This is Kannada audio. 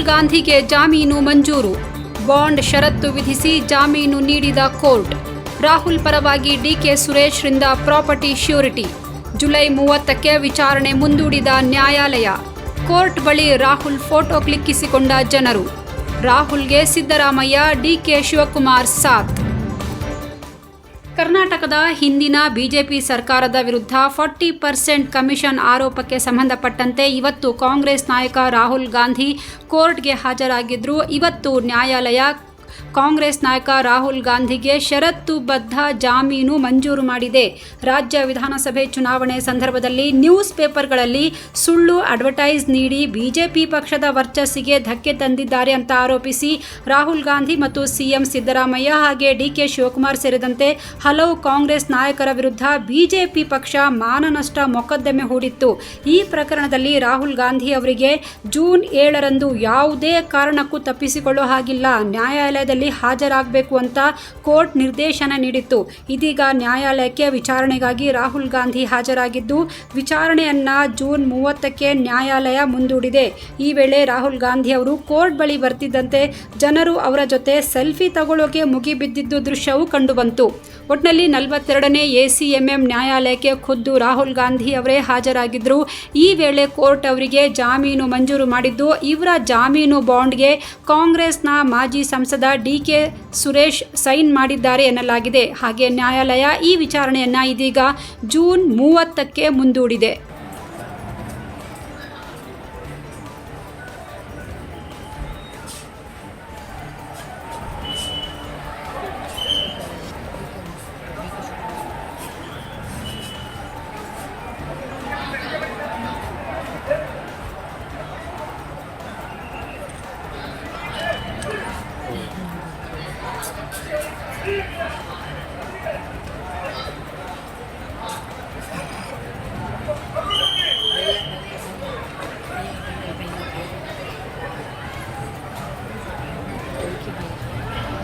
ಗಾಂಧಿಗೆ ಜಾಮೀನು ಮಂಜೂರು. ಬಾಂಡ್ ಷರತ್ತು ವಿಧಿಸಿ ಜಾಮೀನು ನೀಡಿದ ಕೋರ್ಟ್. ರಾಹುಲ್ ಪರವಾಗಿ ಡಿಕೆ ಸುರೇಶ್ರಿಂದ ಪ್ರಾಪರ್ಟಿ ಶ್ಯೂರಿಟಿ. ಜುಲೈ ಮೂವತ್ತಕ್ಕೆ ವಿಚಾರಣೆ ಮುಂದೂಡಿದ ನ್ಯಾಯಾಲಯ. ಕೋರ್ಟ್ ಬಳಿ ರಾಹುಲ್ ಫೋಟೋ ಕ್ಲಿಕ್ಕಿಸಿಕೊಂಡ ಜನರು. ರಾಹುಲ್ಗೆ ಸಿದ್ದರಾಮಯ್ಯ, ಡಿಕೆ ಶಿವಕುಮಾರ್ ಸಾಥ್. ಕರ್ನಾಟಕದ ಹಿಂದಿನ ಬಿಜೆಪಿ ಸರ್ಕಾರದ ವಿರುದ್ಧ ಫಾರ್ಟಿ ಪರ್ಸೆಂಟ್ ಕಮಿಷನ್ ಆರೋಪಕ್ಕೆ ಸಂಬಂಧಪಟ್ಟಂತೆ ಇವತ್ತು ಕಾಂಗ್ರೆಸ್ ನಾಯಕ ರಾಹುಲ್ ಗಾಂಧಿ ಕೋರ್ಟ್ಗೆ ಹಾಜರಾಗಿದ್ದರು ಇವತ್ತು ನ್ಯಾಯಾಲಯ ಕಾಂಗ್ರೆಸ್ ನಾಯಕ ರಾಹುಲ್ ಗಾಂಧಿಗೆ ಷರತ್ತುಬದ್ಧ ಜಾಮೀನು ಮಂಜೂರು ಮಾಡಿದೆ. ರಾಜ್ಯ ವಿಧಾನಸಭೆ ಚುನಾವಣೆ ಸಂದರ್ಭದಲ್ಲಿ ನ್ಯೂಸ್ ಪೇಪರ್ಗಳಲ್ಲಿ ಸುಳ್ಳು ಅಡ್ವರ್ಟೈಸ್ ನೀಡಿ ಬಿಜೆಪಿ ಪಕ್ಷದ ವರ್ಚಸ್ಸಿಗೆ ಧಕ್ಕೆ ತಂದಿದ್ದಾರೆ ಅಂತ ಆರೋಪಿಸಿ ರಾಹುಲ್ ಗಾಂಧಿ ಮತ್ತು ಸಿಎಂ ಸಿದ್ದರಾಮಯ್ಯ ಹಾಗೆ ಡಿಕೆ ಶಿವಕುಮಾರ್ ಸೇರಿದಂತೆ ಹಲವು ಕಾಂಗ್ರೆಸ್ ನಾಯಕರ ವಿರುದ್ಧ ಬಿಜೆಪಿ ಪಕ್ಷ ಮಾನನಷ್ಟ ಮೊಕದ್ದಮೆ ಹೂಡಿತ್ತು. ಈ ಪ್ರಕರಣದಲ್ಲಿ ರಾಹುಲ್ ಗಾಂಧಿ ಅವರಿಗೆ ಜೂನ್ ಏಳರಂದು ಯಾವುದೇ ಕಾರಣಕ್ಕೂ ತಪ್ಪಿಸಿಕೊಳ್ಳೋ ಹಾಗಿಲ್ಲ. ನ್ಯಾಯಾಲಯದಲ್ಲಿ ಹಾಜರಾಗಬೇಕು ಅಂತ ಕೋರ್ಟ್ ನಿರ್ದೇಶನ ನೀಡಿತ್ತು. ಇದೀಗ ನ್ಯಾಯಾಲಯಕ್ಕೆ ವಿಚಾರಣೆಗಾಗಿ ರಾಹುಲ್ ಗಾಂಧಿ ಹಾಜರಾಗಿದ್ದು, ವಿಚಾರಣೆಯನ್ನ ಜೂನ್ ಮೂವತ್ತಕ್ಕೆ ನ್ಯಾಯಾಲಯ ಮುಂದೂಡಿದೆ. ಈ ವೇಳೆ ರಾಹುಲ್ ಗಾಂಧಿ ಅವರು ಕೋರ್ಟ್ ಬಳಿ ಬರ್ತಿದ್ದಂತೆ ಜನರು ಅವರ ಜೊತೆ ಸೆಲ್ಫಿ ತಗೊಳ್ಳೋಕೆ ಮುಗಿಬಿದ್ದಿದ್ದು ದೃಶ್ಯವೂ ಕಂಡುಬಂತು. ಒಟ್ನಲ್ಲಿ ನಲವತ್ತೆರಡನೇ ಎಸಿಎಂಎಂ ನ್ಯಾಯಾಲಯಕ್ಕೆ ಖುದ್ದು ರಾಹುಲ್ ಗಾಂಧಿ ಅವರೇ ಹಾಜರಾಗಿದ್ದರು ಈ ವೇಳೆ ಕೋರ್ಟ್ ಅವರಿಗೆ ಜಾಮೀನು ಮಂಜೂರು ಮಾಡಿದ್ದು, ಇವರ ಜಾಮೀನು ಬಾಂಡ್ಗೆ ಕಾಂಗ್ರೆಸ್ನ ಮಾಜಿ ಸಂಸದ ಡಿಕೆ ಸುರೇಶ್ ಸೈನ್ ಮಾಡಿದ್ದಾರೆ ಎನ್ನಲಾಗಿದೆ. ಹಾಗೆ ನ್ಯಾಯಾಲಯ ಈ ವಿಚಾರಣೆಯನ್ನು ಇದೀಗ ಜೂನ್ ಮೂವತ್ತಕ್ಕೆ ಮುಂದೂಡಿದೆ. Yeah.